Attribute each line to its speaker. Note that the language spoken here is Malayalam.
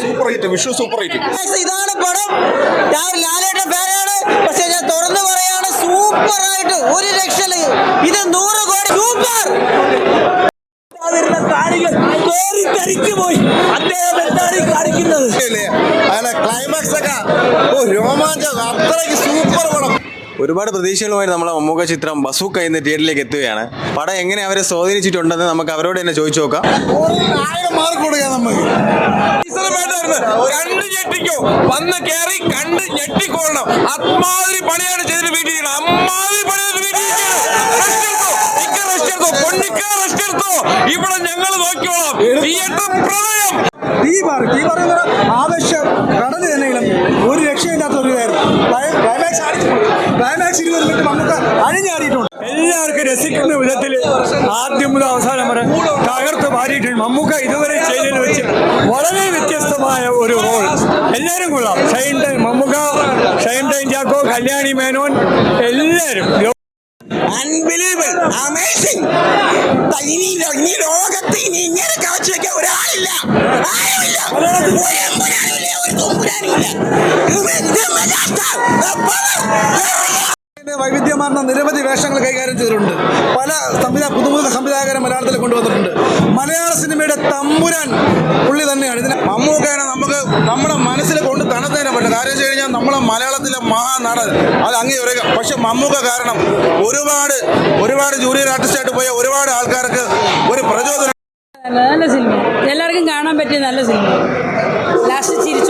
Speaker 1: Super hit Vishu super hit
Speaker 2: ഇതാണ് പടം. ഞാൻ ലാലേട്ട ഫാനാണ്. പക്ഷെ ഞാൻ തുറന്നു പറയാണ് സൂപ്പർ ആയിട്ട് ഒരു ഇത് നൂറ് കോടി സൂപ്പർ പോയി. അദ്ദേഹം എന്താണ് ഈ കാണിക്കുന്നത്?
Speaker 1: അങ്ങനെ ക്ലൈമാക്സ് ഒക്കെ. രോമാഞ്ചം. അത്രയ്ക്ക് സൂപ്പർ പടം.
Speaker 3: ഒരുപാട് പ്രതീക്ഷകളുമായി നമ്മളെ മമ്മൂക്ക ചിത്രം ബസൂക്ക എന്ന തിയേറ്ററിലേക്ക് എത്തുകയാണ്. പടം എങ്ങനെ അവരെ സ്വാധീനിച്ചിട്ടുണ്ടെന്ന് നമുക്ക് അവരോട് തന്നെ ചോദിച്ചു നോക്കാം.
Speaker 4: കണ്ട് ഞെട്ടിക്കോ. വന്ന് കേറി കണ്ട് ഞെട്ടിക്കോളണം അമ്മാതിരി പണിയാണ് ചെയ്തിട്ട് വീട്ടിൽ ചെയ്യണം അമ്മാതിരി പണിയാണ് വീട്ടിൽ ഇവിടെ ഞങ്ങൾ നോക്കിക്കോളാം. തിയേറ്റർ പ്രളയം
Speaker 5: തീ തീ പറയുന്ന ആവശ്യം കടൽ തന്നെ ഇളമ്പി ഒരു രക്ഷയില്ലാത്ത ഒരു കാര്യം ക്ലൈമാക്സ് ക്ലൈമാക്സ് ഇരുപത് മിനിറ്റ് നമുക്ക് അഴിഞ്ഞാടിയിട്ടുണ്ട് എല്ലാവർക്കും രസിക്കുന്ന വിധത്തിൽ ആദ്യം മുതൽ അവസാനം വരെ തകർത്ത് മാറിയിട്ടുണ്ട് മമ്മൂക്ക ഇതുവരെ ചെയ്തതിൽ വെച്ച് വളരെ വ്യത്യസ്തമായ ഒരു റോൾ എല്ലാവരും കൊള്ളാം. ഷൈൻ ടൈം മമ്മൂക്ക ഷൈൻ ടൈം ജാക്കോ കല്യാണി മേനോൻ എല്ലാവരും.
Speaker 2: അൺബിലീവബിൾ അമേസിംഗ് ഇനി ലോകത്ത് ഇനി ഇങ്ങനെ കാഴ്ച വെക്കാൻ ഒരാളില്ല. ആരുമില്ല. ഒരു തുമ്പുരാനില്ല.
Speaker 5: വൈവിധ്യമാർന്ന നിരവധി വേഷങ്ങൾ കൈകാര്യം ചെയ്തിട്ടുണ്ട്. പല സംവിധാ പുതുമുഖ സംവിധായകരെ മലയാളത്തിൽ കൊണ്ടുവന്നിട്ടുണ്ട്. മലയാള സിനിമയുടെ തമ്പുരാൻ പുള്ളി തന്നെയാണ്. ഇതിന്
Speaker 1: മമ്മൂക്കേനെ നമുക്ക് നമ്മുടെ മനസ്സിൽ കൊണ്ട് തണുത്തതിനെ പറ്റും കാര്യം വെച്ച് കഴിഞ്ഞാൽ നമ്മളെ മലയാളത്തിലെ മഹാനടൻ അത് അങ്ങേ ഒരു പക്ഷെ മമ്മൂക്ക കാരണം ഒരുപാട് ഒരുപാട് ജൂനിയർ ആർട്ടിസ്റ്റായിട്ട് പോയ ഒരുപാട് ആൾക്കാർക്ക് ഒരു പ്രചോദനം
Speaker 6: നല്ല സിനിമ എല്ലാവർക്കും കാണാൻ പറ്റിയ നല്ല സിനിമ ലാസ്റ്റ് ചിരിച്ചുകൊണ്ട്